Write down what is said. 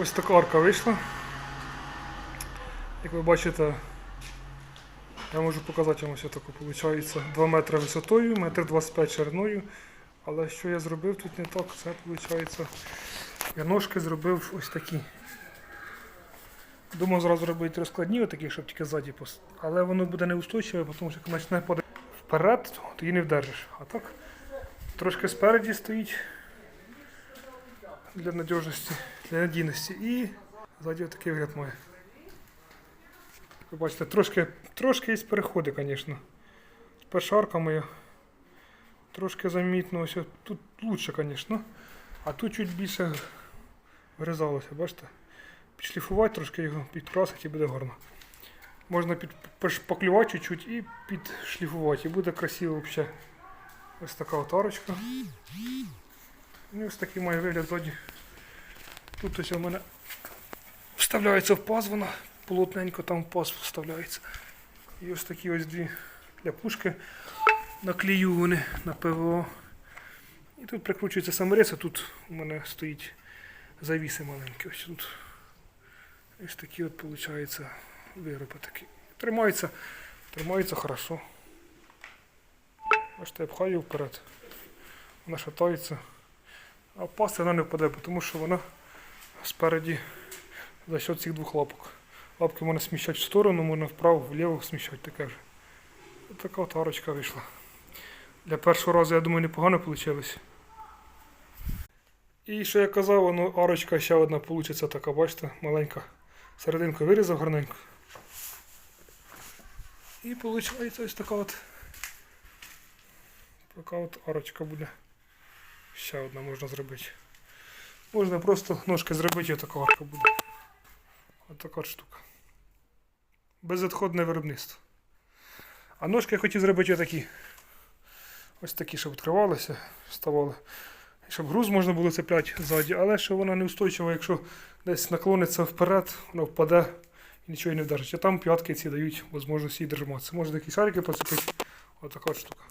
Ось така арка вийшла. Як ви бачите, я можу показати вам ось таку, виходить 2 метри висотою, метр 25 шириною. Але що я зробив тут не так, це виходить. Я ножки зробив ось такі. Думав зразу робити розкладні, отакі, щоб тільки ззаді пос. Але воно буде неустойчиве, тому що як почне падати вперед, то її не вдержиш. А так трошки спереді стоїть для надіжності, для надійності. І ззаді такий вигляд має. Ви бачите, трошки, трошки є переходи, звісно. Перша арка моя. Трошки замітно, ось тут лучше, звісно. А тут чуть більше вирізалося, бачите? Підшліфувати трошки його, підкрасити і буде гарно. Можна під, поклювати чуть-чуть і підшліфувати, і буде красиво взагалі. Ось така от арочка. І ось такий має вигляд ззаді. Тут ось у мене вставляється в паз вона, плотненько там в паз вставляється. І ось такі ось дві для пушки наклею вони на ПВО. І тут прикручується саморез, а тут у мене стоїть завіси маленькі. Ось тут. Ось такі от виходить вироби такі. Тримається, тримається хорошо. Бачите, я пхаю вперед. Вона шатається. А пасти вона не впаде, тому що вона спереді за счет цих двох лапок. Лапки можна сміщати в сторону, можна вправо, вліво сміщати таке вже. Ось така от арочка вийшла. Для першого разу, я думаю, непогано вийшло. І що я казав, воно арочка ще одна вийде така, бачите, маленька. Серединку вирізав гарненько. І виходить ось така от. Така от арочка буде. Ще одна можна зробити. Можна просто ножки зробити і така буде. Ось така от штука. Безвідходне виробництво. А ножки я хотів зробити отакі. Ось такі, щоб відкривалися, ставали. Щоб груз можна було цепляти ззаді, але що вона неустойчива, якщо десь наклониться вперед, вона впаде і нічого не вдержить. А там п'ятки ці дають можливість її держатися. Можна такі шарики поцепити. Ось така от штука.